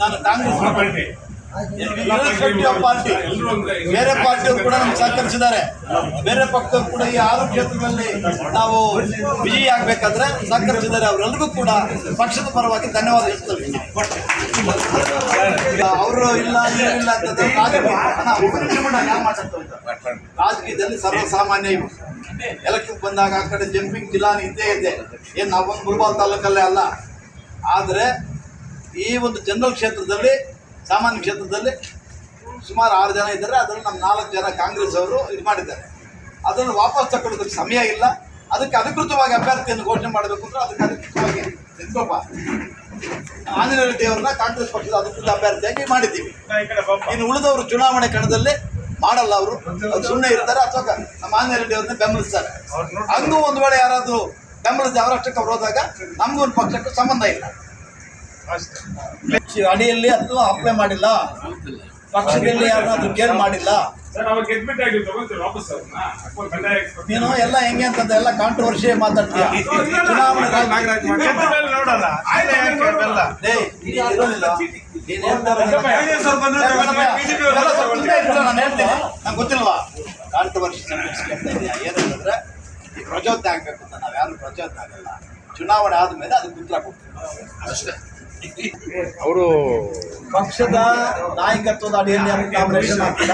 ನಾನು ಕಾಂಗ್ರೆಸ್ ಪಾರ್ಟಿ. ಬೇರೆ ಪಾರ್ಟಿಯವರು ಕೂಡ ನಮ್ಗೆ ಸಹಕರಿಸಿದ್ದಾರೆ. ಬೇರೆ ಪಕ್ಷದವರು ಕೂಡ ಈ ಆರು ಕ್ಷೇತ್ರದಲ್ಲಿ ನಾವು ವಿಜಯಿ ಆಗ್ಬೇಕಾದ್ರೆ ಸಹಕರಿಸಿದ್ದಾರೆ. ಅವರೆಲ್ಲರಿಗೂ ಕೂಡ ಪಕ್ಷದ ಪರವಾಗಿ ಧನ್ಯವಾದ ಹೇಳ್ತೇವೆ. ಅವರು ಇಲ್ಲ ಇಲ್ಲ ಅಂತ ರಾಜಕೀಯದಲ್ಲಿ ಸರ್ವಸಾಮಾನ್ಯ ಇವು. ಎಲೆಕ್ಷನ್ ಬಂದಾಗ ಆ ಕಡೆ ಜಂಪಿಂಗ್ ಜಿಲ್ಲಾನಿ ಇದ್ದೇ ಇದೆ. ಏನು ನಾವೊಂದು ಗುರುಬಾಲ್ ತಾಲೂಕಲ್ಲೇ ಅಲ್ಲ. ಆದರೆ ಈ ಒಂದು ಜನರಲ್ ಕ್ಷೇತ್ರದಲ್ಲಿ, ಸಾಮಾನ್ಯ ಕ್ಷೇತ್ರದಲ್ಲಿ ಸುಮಾರು ಆರು ಜನ ಇದ್ದಾರೆ. ಅದರಲ್ಲಿ ನಮ್ಮ ನಾಲ್ಕು ಜನ ಕಾಂಗ್ರೆಸ್ ಅವರು ಇದು ಮಾಡಿದ್ದಾರೆ. ಅದನ್ನು ವಾಪಸ್ ತಗೊಳ್ಳೋದಕ್ಕೆ ಸಮಯ ಇಲ್ಲ. ಅದಕ್ಕೆ ಅಧಿಕೃತವಾಗಿ ಅಭ್ಯರ್ಥಿಯನ್ನು ಘೋಷಣೆ ಮಾಡಬೇಕು ಅಂದರೆ ಅದಕ್ಕೆ ಅಧಿಕೃತವಾಗಿ ನಿಂತ್ಕೋಪ ಆಂಜನೇಯ ರೆಡ್ಡಿ ಅವ್ರನ್ನ ಕಾಂಗ್ರೆಸ್ ಪಕ್ಷದ ಅಧಿಕೃತ ಅಭ್ಯರ್ಥಿಯಾಗಿ ಮಾಡಿದ್ದೀವಿ. ಇನ್ನು ಉಳಿದವರು ಚುನಾವಣೆ ಕಣದಲ್ಲಿ ಮಾಡಲ್ಲ ಅವರು. ಸುಮ್ಮನೆ ಇರ್ತಾರೆ ಅಥವಾ ನಮ್ಮ ಆಂಜನೇಯ ರೆಡ್ಡಿ ಅವ್ರನ್ನ ಬೆಂಬಲಿಸ್ತಾರೆ. ಹಂಗೂ ಒಂದು ವೇಳೆ ಯಾರಾದರೂ ಬೆಂಬಲಿಸಿ ಅವರಷ್ಟಕ್ಕೆ ಅವ್ರು ಹೋದಾಗ ನಮಗೂ ಒಂದು ಪಕ್ಷಕ್ಕೂ ಸಂಬಂಧ ಇಲ್ಲ. ಅಡಿಯಲ್ಲಿ ಅಥವಾ ಅಪ್ಲೈ ಮಾಡಿಲ್ಲ? ಪಕ್ಷದಲ್ಲಿ ಯಾರನ್ನಾದ್ರೂ ಕೇರ್ ಮಾಡಿಲ್ಲ? ನೀನು ಎಲ್ಲ ಹೆಂಗೆ ಅಂತಂದ್ರೆ ಎಲ್ಲ ಕಾಂಟ್ರವರ್ಸಿ ಮಾತಾಡ್ತೀಯ? ನೀನು ಹೇಳ್ತೀನಿ. ನಂಗೆ ಗೊತ್ತಿಲ್ವಾ? ಕಾಂಟ್ರವರ್ಷಿ ಏನಂತಂದ್ರೆ ಈ ಪ್ರಚೋದನೆ ಆಗ್ಬೇಕು ಅಂತ ನಾವು ಯಾರು ಪ್ರಚೋದನೆ ಆಗಲ್ಲ. ಚುನಾವಣೆ ಆದ್ಮೇಲೆ ಅದಕ್ಕೆ ಉತ್ತರ ಕೊಡ್ತೀವಿ. ಅಷ್ಟೇ. ಅವರು ಪಕ್ಷದ ನಾಯಕತ್ವದ ಅಡಿಯಲ್ಲಿ ಅವರು ಕಾಂಬಿನೇಷನ್ ಹಾಕಿಲ್ಲ.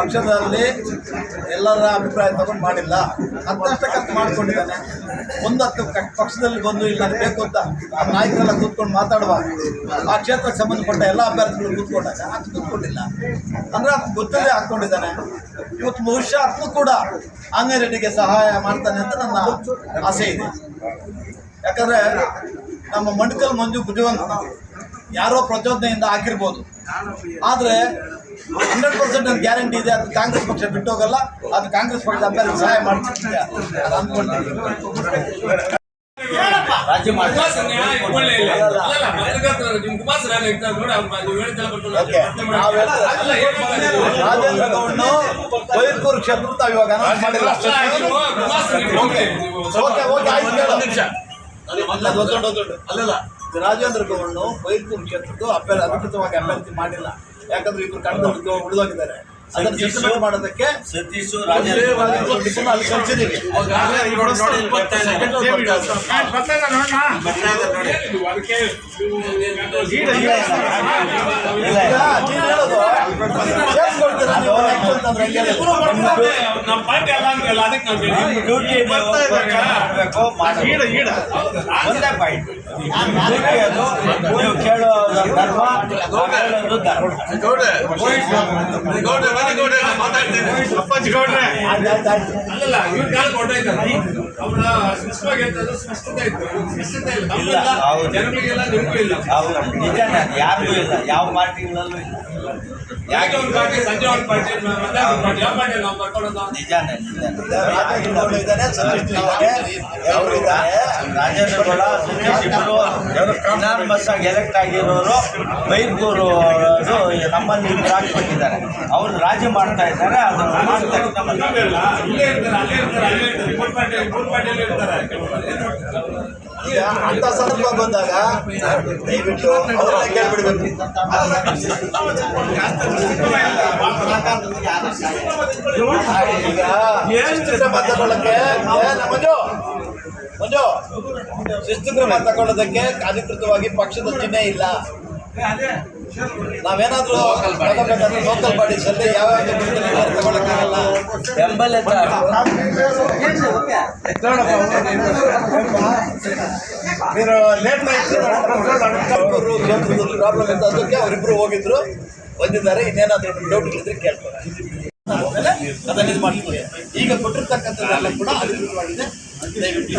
ಪಕ್ಷದಲ್ಲಿ ಎಲ್ಲರ ಅಭಿಪ್ರಾಯ ತಗೊಂಡು ಮಾಡಿಲ್ಲ. ಹತ್ತಷ್ಟು ಖರ್ಚು ಮಾಡ್ಕೊಂಡಿದ್ದಾನೆ. ಒಂದತ್ತು ಪಕ್ಷದಲ್ಲಿ ಬಂದು ಇಲ್ಲ ಬೇಕು ಅಂತ ಆ ನಾಯಕರೆಲ್ಲ ಕೂತ್ಕೊಂಡು ಮಾತಾಡುವ. ಆ ಕ್ಷೇತ್ರಕ್ಕೆ ಸಂಬಂಧಪಟ್ಟ ಎಲ್ಲ ಅಭ್ಯರ್ಥಿಗಳು ಕೂತ್ಕೊಂಡಾಗ ಅದು ಕೂತ್ಕೊಂಡಿಲ್ಲ. ಅಂದ್ರೆ ಅದು ಗೊತ್ತಲ್ಲೇ ಹಾಕ್ಕೊಂಡಿದ್ದಾನೆ ಇವತ್ತು ಬಹುಶಃ ಅದನ್ನು ಕೂಡ ಅಂಗರೆಡ್ಡಿಗೆ ರೆಡ್ಡಿಗೆ ಸಹಾಯ ಮಾಡ್ತಾನೆ ಅಂತ ನನ್ನ ಆಸೆ ಇದೆ. ಯಾಕಂದ್ರೆ ನಮ್ಮ ಮಂಡಕಲ್ ಮಂಜು ಬುದ್ಧಿವಂತ ಯಾರೋ ಪ್ರಚೋದನೆಯಿಂದ ಹಾಕಿರ್ಬೋದು. ಆದರೆ ಹಂಡ್ರೆಡ್ ಪರ್ಸೆಂಟ್ ಒಂದು ಗ್ಯಾರಂಟಿ ಇದೆ ಅದು ಕಾಂಗ್ರೆಸ್ ಪಕ್ಷ ಬಿಟ್ಟು ಹೋಗಲ್ಲ ಅದು ಕಾಂಗ್ರೆಸ್ ಪಕ್ಷ ಅಭ್ಯರ್ಥಿ ಸಹಾಯ ಮಾಡ್ತಿದ್ದೆ ಅದು ರಾಜ್ಯ ರಾಜೇಂದ್ರ ಗೌಡ್ನು ಬೈರ್ಪುರ್ ಕ್ಷೇತ್ರ ತಾವು ಇವಾಗ ಓಕೆ ಓಕೆ ಆಯ್ತು ಅಲ್ಲಲ್ಲ ರಾಜೇಂದ್ರ ಗೌಡ್ನು ಬೈರ್ಪುರ್ ಕ್ಷೇತ್ರದ್ದು ಅಭ್ಯರ್ಥಿ ಅಧಿಕೃತವಾಗಿ ಅಭ್ಯರ್ಥಿ ಮಾಡಿಲ್ಲ ಯಾಕಂದ್ರೆ ಇಬ್ರು ಕಣ್ಣು ಉಳಿದೋಗಿದ್ದಾರೆ. ಸೆಟಲ್ಮೆಂಟ್ ಮಾಡೋದಕ್ಕೆ ಸತೀಶು ಕೇಳೋ ಧರ್ಮ ನಾವು ಅಲ್ಲಲ್ಲ ಇವ್ರ ಕಾಲ ಕೊಟ್ಟಾಯ್ತಲ್ಲ ಅವರ ಸ್ಪಷ್ಟವಾಗಿ ಹೇಳ್ತಾರೆ ಸ್ಪಷ್ಟತೆ ಇತ್ತು. ಸ್ಪಷ್ಟತೆ ಇಲ್ಲ. ಇಲ್ಲ, ನಮ್ಗೆಲ್ಲ ಹೌದು. ಜನಗಳಿಗೆಲ್ಲ ನಿಮಗೂ ಇಲ್ಲ. ಹೌದು ನಿಜನೇ ಯಾರಿಗೂ ಇಲ್ಲ. ಯಾವ ಪಾರ್ಟಿಗಳಲ್ಲೂ ಇಲ್ಲ. ಯಾಕೆ ಒಂದು ಪಾರ್ಟಿ? ಸಂಜೆ ಒಂದು ಪಾರ್ಟಿ ಮತ್ತೆ ಒಂದು ಪಾರ್ಟಿ. ಯಾವ ಪಾರ್ಟಿ ನಾವು ಬರ್ಕೊಳ್ಳೋದು ನಿಜಾನೇ ನಿಜಾನೇ ಇದ್ದಾನೆ ಸತೀಶ್ ಇದ್ದಾನೆ ಅವರು ಇದ್ದಾರೆ ರಾಜೇಂದ್ರ ಗೌಡ ಸತೀಶ್ ಇಬ್ಬರು ಇನಾರ್ಮಸ್ ಆಗಿ ಎಲೆಕ್ಟ್ ಆಗಿರೋರು ಬೈರ್ಗೂರು ನಮ್ಮಲ್ಲಿ ಇಬ್ಬರು ಹಾಕ್ಕೊಂಡಿದ್ದಾರೆ ಅವ್ರು ರಾಜಿ ಮಾಡ್ತಾ ಇದ್ದಾರೆ ಅದನ್ನು ಈಗ ಅಂತ ಸಂದರ್ಭ ಬಂದಾಗ ದಯವಿಟ್ಟು ಅವ್ರನ್ನ ಕೇಳ್ಬಿಡ್ಬೇಕು ಈಗ ಏ, ಮಂಜು ಮಂಜು ಶಿಸ್ತು ಕ್ರಮ ತಗೊಳ್ಳೋದಕ್ಕೆ ಅಧಿಕೃತವಾಗಿ ಪಕ್ಷದ ಚಿಹ್ನೆ ಇಲ್ಲ. ನಾವೇನಾದ್ರೂ ಲೋಕಲ್ ಬಾಡೀಸ್ ಅಲ್ಲಿ ಯಾವ ತಗೊಳಕ್ಕಾಗಲ್ಲ ಪ್ರಾಬ್ಲಮ್ ಇತ್ತು ಅದಕ್ಕೆ ಅವರಿಬ್ರು ಹೋಗಿದ್ರು, ಬಂದಿದ್ದಾರೆ. ಇನ್ನೇನಾದ್ರೂ ಡೌಟ್ ಇದ್ರೆ ಕೇಳ್ತಾರೆ ಅದನ್ನ ಈಗ ಕೊಟ್ಟಿರ್ತಕ್ಕಂಥದ್ದೆಲ್ಲ ಕೂಡ ಅಧಿಕೃತವಾಗಿದೆ. ದಯವಿಟ್ಟು